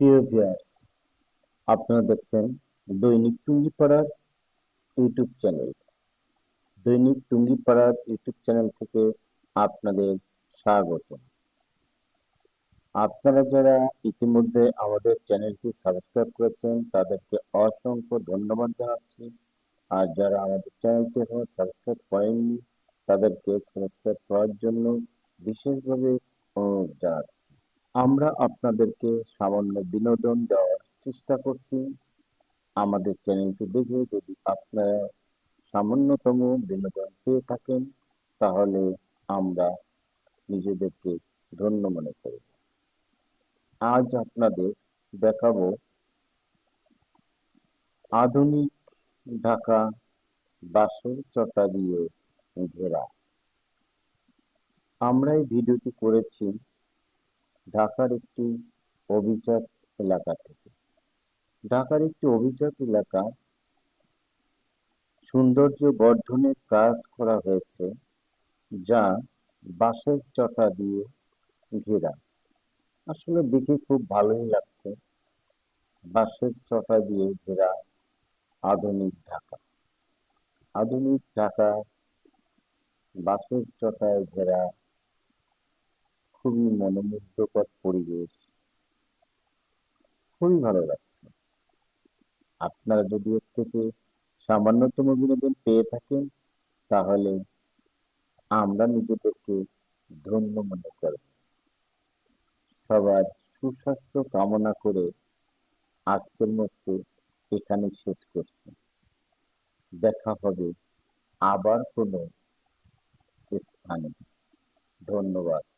প্রিয় ভিউয়ার্স আপনারা দেখছেন দৈনিক টুঙ্গিপাড়ার ইউটিউব চ্যানেল দৈনিক টুঙ্গিপাড়ার ইউটিউব চ্যানেল থেকে আপনাদের স্বাগত। আপনারা যারা ইতিমধ্যে আমাদের চ্যানেলটি সাবস্ক্রাইব করেছেন, তাদেরকে অসংখ্য ধন্যবাদ জানাচ্ছি। আর যারা আমাদের চ্যানেলটি এখনও সাবস্ক্রাইব করেননি, তাদেরকে সাবস্ক্রাইব করার জন্য বিশেষভাবে অনুরোধ জানাচ্ছি। আমরা আপনাদেরকে সামান্য বিনোদন দেওয়ার চেষ্টা করছি। আমাদের চ্যানেলটি দেখে যদি আপনারা সামান্যতম বিনোদন পেয়ে থাকেন, তাহলে আমরা নিজেদেরকে ধন্য মনে করি। আজ আপনাদের দেখাবো আধুনিক ঢাকা বাঁশের চটা দিয়ে ঘেরা। আমরা এই ভিডিওটি করেছি ঢাকার একটি অভিজাত এলাকা থেকে। ঢাকার একটি অভিজাত এলাকা সৌন্দর্য বর্ধনের কাজ করা হয়েছে, যা বাঁশের চটা দিয়ে ঘেরা। আসলে দেখে খুব ভালোই লাগছে বাঁশের চটা দিয়ে ঘেরা আধুনিক ঢাকা। আধুনিক ঢাকা বাঁশের চটায় ঘেরা খুবই মনোমুগ্ধকর পরিবেশ। খুবই ভালো লাগছে। আপনারা যদি এর থেকে সামান্যতম বিনোদন পেয়ে থাকেন, তাহলে আমরা নিজেদেরকে ধন্য মনে করব। সবার সুস্বাস্থ্য কামনা করে আজকের মতো এখানে শেষ করছি। দেখা হবে আবার কোনো স্থানে। ধন্যবাদ।